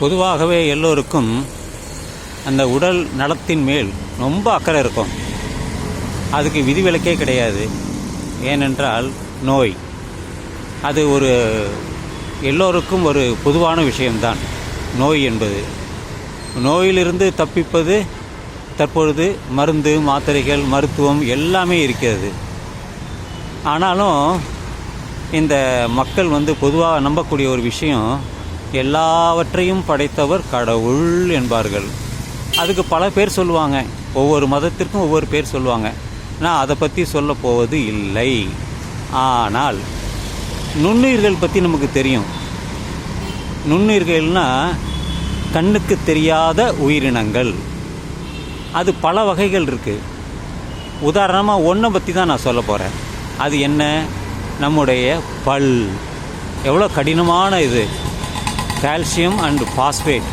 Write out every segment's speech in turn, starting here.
பொதுவாகவே எல்லோருக்கும் அந்த உடல் நலத்தின் மேல் ரொம்ப அக்கறை இருக்கும். அதுக்கு விதிவிலக்கே கிடையாது. ஏனென்றால் நோய். அது ஒரு எல்லோருக்கும் ஒரு பொதுவான விஷயம்தான். நோய் என்பது. நோயிலிருந்து தப்பிப்பது தற்பொழுது மருந்து மாத்திரைகள் மருத்துவம் எல்லாமே இருக்கிறது. ஆனாலும் இந்த மக்கள் வந்து பொதுவாக நம்பக்கூடிய ஒரு விஷயம் எல்லாவற்றையும் படைத்தவர் கடவுள் என்பார்கள். அதுக்கு பல பேர் சொல்லுவாங்க. ஒவ்வொரு மதத்திற்கும் ஒவ்வொரு பேர் சொல்லுவாங்க. நான் அதை பற்றி சொல்ல போவது இல்லை. ஆனால் நுண்ணுயிர்கள் பற்றி நமக்கு தெரியும். நுண்ணுயிர்கள்னால் கண்ணுக்கு தெரியாத உயிரினங்கள். அது பல வகைகள் இருக்குது உதாரணமாக ஒன்றை பற்றி தான் நான் சொல்ல போகிறேன் அது என்ன? நம்முடைய பல். எவ்வளோ கடினமான இது. கால்சியம் அண்டு பாஸ்பேட்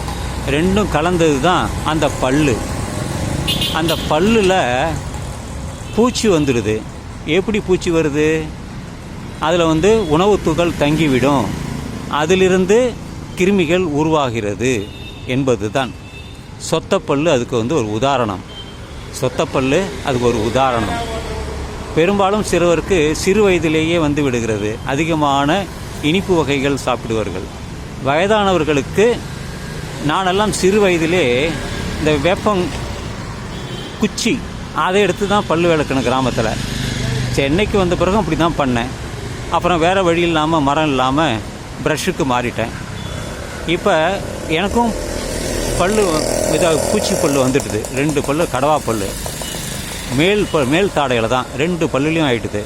ரெண்டும் கலந்தது தான் அந்த பல்லு. அந்த பல்லில் பூச்சி வந்துடுது. எப்படி பூச்சி வருது? அதில் வந்து உணவு துகள் தங்கிவிடும். அதிலிருந்து கிருமிகள் உருவாகிறது என்பது தான் சொத்தப்பல் அதுக்கு வந்து ஒரு உதாரணம். சொத்தப்பல் அதுக்கு ஒரு உதாரணம். பெரும்பாலும் சிறுவருக்கு சிறு வயதிலேயே வந்து விடுகிறது. அதிகமான இனிப்பு வகைகள் சாப்பிடுவார்கள். வயதானவர்களுக்கு நானெல்லாம் சிறு வயதிலே இந்த வேப்பம் குச்சி அதை எடுத்து தான் பல்லு விளக்கணும் கிராமத்தில். சென்னைக்கு வந்த பிறகு அப்படி தான் பண்ணேன். அப்புறம் வேறு வழி இல்லாமல் மரம் இல்லாமல் ப்ரஷ்ஷுக்கு மாறிட்டேன். இப்போ எனக்கும் பல்லு இதாக பூச்சி பல்லு வந்துட்டுது ரெண்டு பல்லு கடவா பல்லு. மேல் ப மேல் தாடையில் தான் ரெண்டு பல்லுலையும் ஆயிட்டுது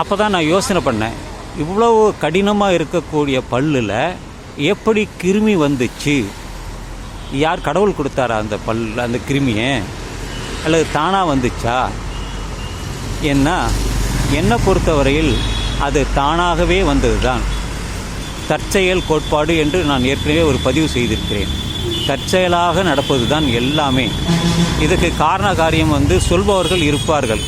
அப்போ தான் நான் யோசனை பண்ணேன். இவ்வளவு கடினமாக இருக்கக்கூடிய பல்லில் எப்படி கிருமி வந்துச்சு? யார் கடவுள் கொடுத்தாரா அந்த பல் அந்த கிருமியை? அல்லது தானாக வந்துச்சா? என்ன என்னை பொறுத்தவரையில் அது தானாகவே வந்தது தான் தற்செயல் கோட்பாடு என்று நான் ஏற்கனவே ஒரு பதிவு செய்திருக்கிறேன். தற்செயலாக நடப்பது தான் எல்லாமே. இதுக்கு காரண காரியம் வந்து சொல்பவர்கள் இருப்பார்கள்.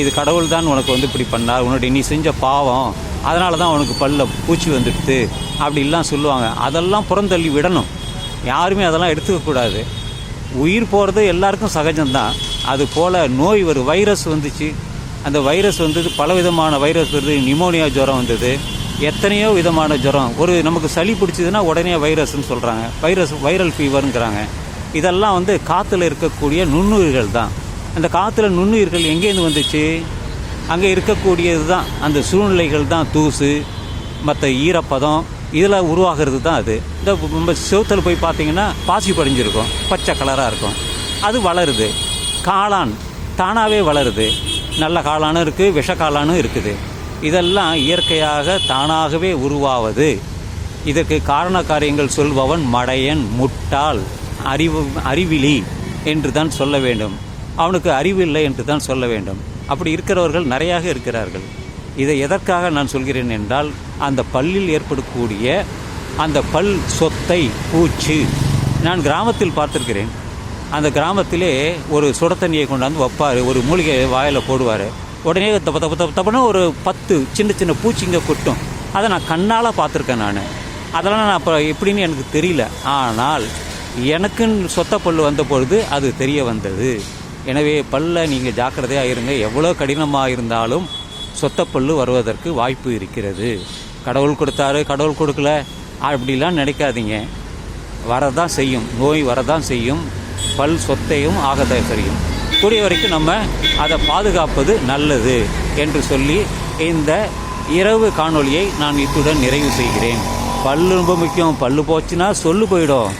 இது கடவுள் தான் உனக்கு வந்து இப்படி பண்ணார். உன்னுடைய நீ செஞ்ச பாவம். அதனால தான் அவனுக்கு பல்ல பூச்சி வந்துடுது அப்படிலாம் சொல்லுவாங்க. அதெல்லாம் புறந்தள்ளி விடணும். யாருமே அதெல்லாம் எடுத்துக்கக்கூடாது உயிர் போகிறது எல்லாருக்கும் சகஜம்தான். அது போல் நோய் வரும் வைரஸ் வந்துச்சு. அந்த வைரஸ் வந்தது பலவிதமான வைரஸ் வருது. நிமோனியா ஜுரம் வந்தது. எத்தனையோ விதமான ஜுரம். ஒரு நமக்கு சளி பிடிச்சதுன்னா உடனே வைரஸ்ன்னு சொல்கிறாங்க வைரஸ் வைரல் ஃபீவருங்கிறாங்க. இதெல்லாம் வந்து காற்றுல இருக்கக்கூடிய நுண்ணுயிர்கள் தான் அந்த காற்றுல நுண்ணுயிர்கள் எங்கேருந்து வந்துச்சு? அங்கே இருக்கக்கூடியது தான் அந்த சூழ்நிலைகள் தான் தூசு மற்ற ஈரப்பதம் இதில் உருவாகிறது தான் அது. இந்த நம்ம செவத்தில் போய் பார்த்தீங்கன்னா பாசி படிஞ்சிருக்கும் பச்சை கலராக இருக்கும். அது வளருது. காளான் தானாகவே வளருது. நல்ல காளானும் இருக்குது விஷ காளானும் இருக்குது. இதெல்லாம் இயற்கையாக தானாகவே உருவாவது. இதற்கு காரண காரியங்கள் சொல்பவன் மடையன் முட்டாள் அறிவு அறிவிலி என்று தான் சொல்ல வேண்டும். அவனுக்கு அறிவு இல்லை என்று தான் சொல்ல வேண்டும். அப்படி இருக்கிறவர்கள் நிறையாக இருக்கிறார்கள். இதை எதற்காக நான் சொல்கிறேன் என்றால் அந்த பல்லில் ஏற்படக்கூடிய அந்த பல் சொத்தை பூச்சி நான் கிராமத்தில் பார்த்துருக்கிறேன். அந்த கிராமத்திலே ஒரு சுட தண்ணியை கொண்டாந்து வைப்பார் ஒரு மூலிகை வாயில் போடுவார். உடனே தப்பு தப்பு தப்பு தப்புன்னு ஒரு பத்து சின்ன சின்ன பூச்சிங்க கொட்டும். அதை நான் கண்ணால் பார்த்துருக்கேன் நான். அதெல்லாம் நான் அப்போ எப்படின்னு எனக்கு தெரியல. ஆனால் எனக்குன்னு சொத்த பல் வந்த பொழுது அது தெரிய வந்தது. எனவே பல்ல நீங்கள் ஜாக்கிரதையாக இருங்க. எவ்வளோ கடினமாக இருந்தாலும் சொத்தப்பல்லு வருவதற்கு வாய்ப்பு இருக்கிறது. கடவுள் கொடுத்தாரு கடவுள் கொடுக்கல. அப்படிலாம் நினைக்காதீங்க. வரதான் செய்யும். நோய் வரதான் செய்யும். பல் சொத்தையும் ஆகதான் செய்யும். கூடிய வரைக்கும் நம்ம அதை பாதுகாப்பது நல்லது என்று சொல்லி இந்த இரவு காணொளியை நான் இத்துடன் நிறைவு செய்கிறேன். பல்லு ரொம்ப முக்கியம். பல்லு போச்சுன்னா சொல்லு போயிடும்.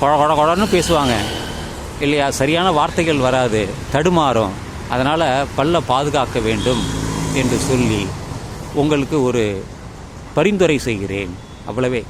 கொட கொட கொடன்னு பேசுவாங்க. இல்லையா சரியான வார்த்தைகள் வராது தடுமாறும். அதனால் பல்ல பாதுகாக்க வேண்டும் என்று சொல்லி உங்களுக்கு ஒரு பரிந்துரை செய்கிறேன். அவ்வளவே.